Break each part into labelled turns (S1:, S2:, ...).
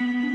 S1: Mm-hmm.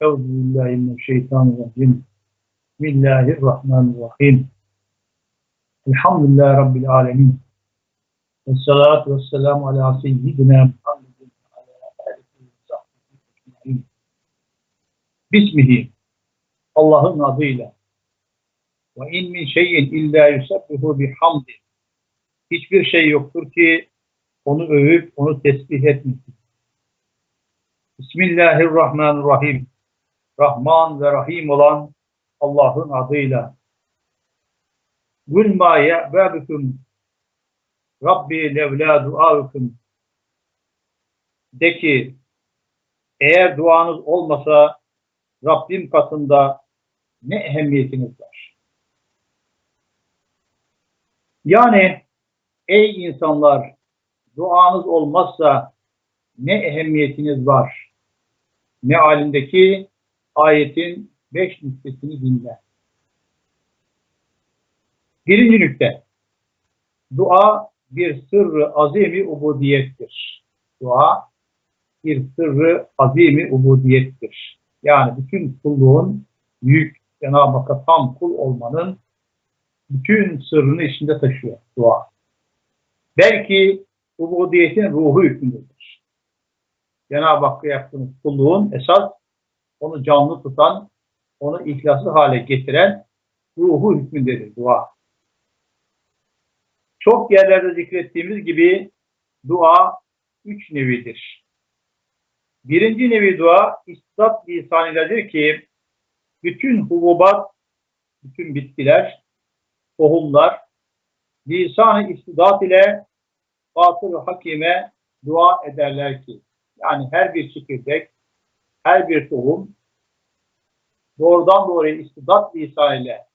S1: Billahi mineşşeytanirracim. Bismillahirrahmanirrahim. Elhamdülillahi Rabbil alemin. Ve salatu ve selamu ala seyyidina Muhammedin ala alihi ve sahbihi. Bismihi. Allah'ın adıyla. Ve in min şeyin illa yusabbihu bihamdi. Hiçbir şey yoktur ki onu övüp onu tesbih etmesin. Bismillahirrahmanirrahim. Rahman ve Rahim olan Allah'ın adıyla. Gül ma ye'bâbüküm Rabbi levlâ duâüküm De ki eğer duanız olmasa Rabbim katında ne ehemmiyetiniz var? Yani ey insanlar duanız olmazsa ne ehemmiyetiniz var? Mealindeki ayetin beş nüktesini dinle. Birinci nükte. Dua bir sırrı azimi ubudiyettir. Dua bir sırrı azimi ubudiyettir. Yani bütün kulluğun büyük Cenab-ı Hakk'a tam kul olmanın bütün sırrını içinde taşıyor dua. Belki ubudiyetin ruhu hükmündedir. Cenab-ı Hakk'a yaptığınız kulluğun esas onu canlı tutan, onu ihlaslı hale getiren ruhu hükmündedir dua. Çok yerlerde zikrettiğimiz gibi dua üç nevidir. Birinci nevi dua istat lisanıyladır ki bütün hububat, bütün bitkiler, tohumlar lisan-ı istidat ile batıl hakime dua ederler ki yani her bir çekirdek, her bir tohum doğrudan doğruya istidat lisanıyla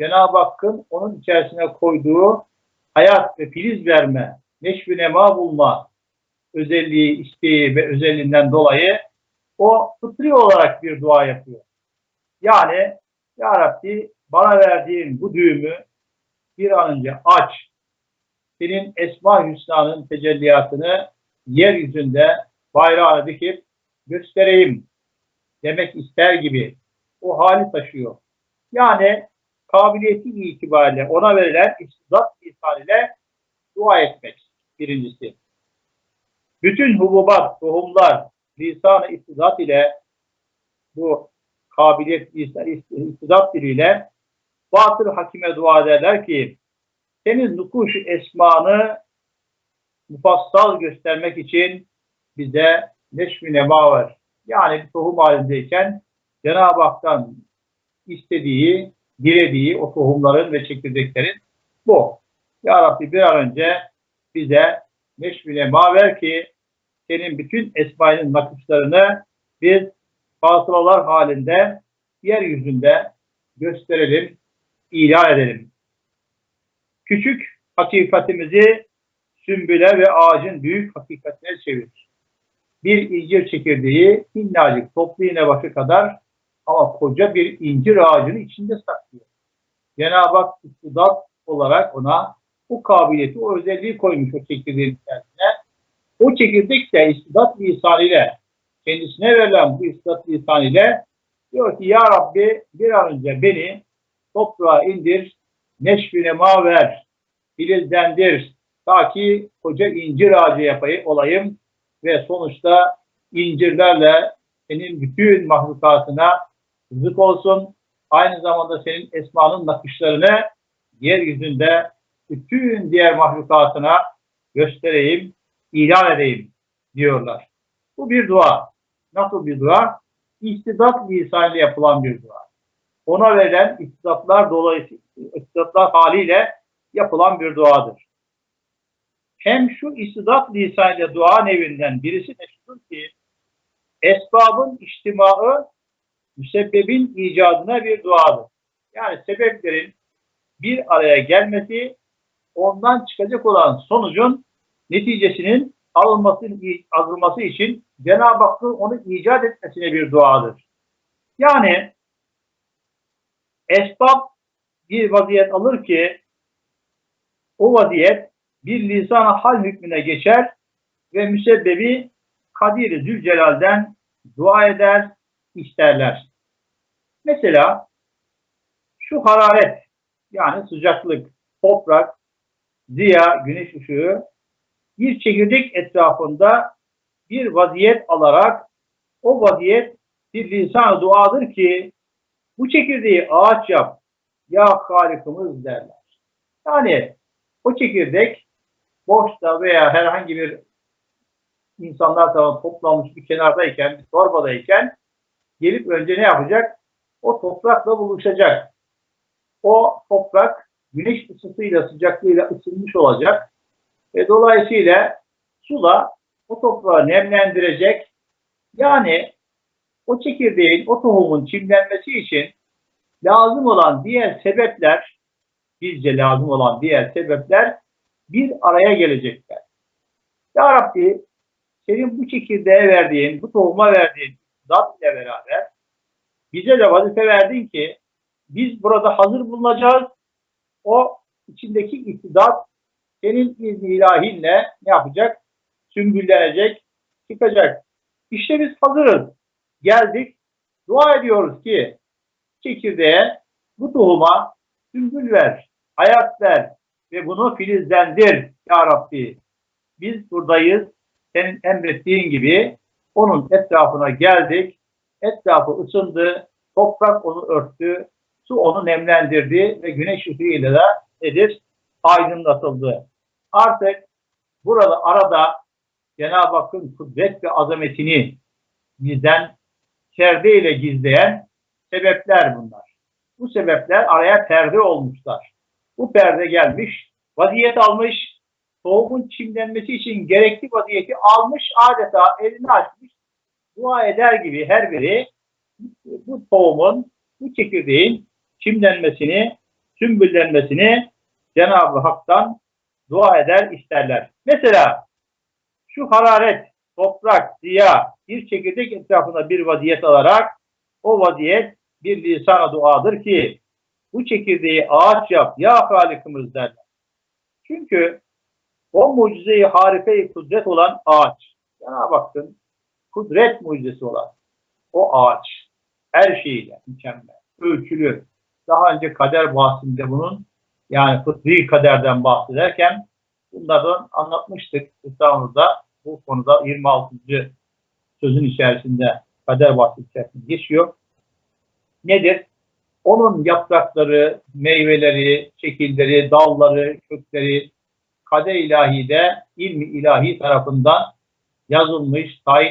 S1: Cenab-ı Hakk'ın onun içerisine koyduğu hayat ve filiz verme, neşvi nema bulma özelliği, isteği ve özelliğinden dolayı o fıtri olarak bir dua yapıyor. Yani Ya Rabbi bana verdiğin bu düğümü bir an önce aç. Senin Esma Hüsna'nın tecelliyatını yeryüzünde bayrağına dikip göstereyim demek ister gibi o hali taşıyor. Yani kabiliyeti itibariyle ona verilen lisan ile dua etmek birincisi. Bütün hububat, tohumlar lisan-ı istidat ile bu kabiliyet istidat diliyle batıl hakime dua ederler ki senin nukuş esmanı mufassal göstermek için bize neşmi nema var. Yani bir tohum halindeyken Cenab-ı Hak'tan istediği, dilediği o tohumların ve çekirdeklerin bu. Ya Rabbi bir an önce bize neşmi nema ver ki senin bütün esmainin nakışlarını biz fasılalar halinde yeryüzünde gösterelim, ilan edelim. Küçük hakikatimizi sümbüle ve ağacın büyük hakikatine çevirir. Bir incir çekirdeği minnacık toplu iğne başı kadar ama koca bir incir ağacının içinde saklıyor. Cenab-ı Hak istidat olarak ona bu kabiliyeti, o özelliği koymuş o çekirdeğin içerisine. O çekirdek de istidat lisanıyla kendisine verilen bu istidat lisanıyla diyor ki Ya Rabbi bir an önce beni toprağa indir, neşvine ma ver, filizlendir, ta ki koca incir ağacı yapayım, olayım ve sonuçta incirlerle senin bütün mahlukatına rızık olsun. Aynı zamanda senin esmanın nakışlarını yeryüzünde bütün diğer mahlukatına göstereyim, ilan edeyim diyorlar. Bu bir dua. Nasıl bir dua? İstidat lisanıyla yapılan bir dua. Ona verilen istidatlar dolayısıyla istidatlar haliyle yapılan bir duadır. Hem şu istidat lisanıyla dua nevinden birisi de şudur ki esbabın içtimaı müsebbebin icadına bir duadır. Yani sebeplerin bir araya gelmesi ondan çıkacak olan sonucun neticesinin alınması, alınması için Cenab-ı Hakk'ın onu icat etmesine bir duadır. Yani esbab bir vaziyet alır ki o vaziyet bir lisan hal hükmüne geçer ve müsebbebi Kadir-i Zülcelal'den dua eder, isterler. Mesela şu hararet yani sıcaklık, toprak, ziya, güneş ışığı bir çekirdek etrafında bir vaziyet alarak o vaziyet bir lisan duadır ki bu çekirdeği ağaç yap ya halikimiz derler. Yani o çekirdek boşta veya herhangi bir insanlar tarafından toplanmış bir kenardayken, bir torbadayken gelip önce ne yapacak? O toprakla buluşacak. O toprak güneş ısısıyla, sıcaklığıyla ısınmış olacak. Ve dolayısıyla su o toprağı nemlendirecek. Yani o çekirdeğin, o tohumun çimlenmesi için lazım olan diğer sebepler, bizce lazım olan diğer sebepler bir araya gelecekler. Ya Rabbi senin bu çekirdeğe verdiğin, bu tohuma verdiğin zat ile beraber bize de vazife verdin ki biz burada hazır bulunacağız. O içindeki iktidat senin izni ilahinle ne yapacak? Sümbüllenecek, çıkacak. İşte biz hazırız. Geldik. Dua ediyoruz ki çekirdeğe, bu tohuma sümbül ver, hayat ver ve bunu filizlendir ya Rabbi. Biz buradayız. Senin emrettiğin gibi onun etrafına geldik. Etrafı ısındı. Toprak onu örttü. Su onu nemlendirdi ve güneş ışığıyla da nedir? Aydınlatıldı. Artık burada arada Cenab-ı Hakk'ın kudret ve azametini bizden perde ile gizleyen sebepler bunlar. Bu sebepler araya perde olmuşlar. Bu perde gelmiş, vaziyet almış, tohumun çimlenmesi için gerekli vaziyeti almış, adeta elini açmış, dua eder gibi her biri bu tohumun, bu çekirdeğin çimlenmesini, sümbüllenmesini Cenab-ı Hak'tan dua eder, isterler. Mesela şu hararet, toprak, ziya bir çekirdek etrafında bir vaziyet alarak o vaziyet bir lisan duadır ki bu çekirdeği ağaç yap ya Halikimiz derler. Çünkü o mucizeyi harika kudret olan ağaç. Cenab-ı kudret mucizesi olan o ağaç her şeyiyle mükemmel, ölçülü. Daha önce kader bahsinde bunun yani fıtri kaderden bahsederken bunlardan anlatmıştık. İstanbul'da bu konuda 26. sözün içerisinde kader bahsi içerisinde geçiyor. Nedir? Onun yaprakları, meyveleri, şekilleri, dalları, kökleri kader ilahide ilmi ilahi tarafından yazılmış, tayin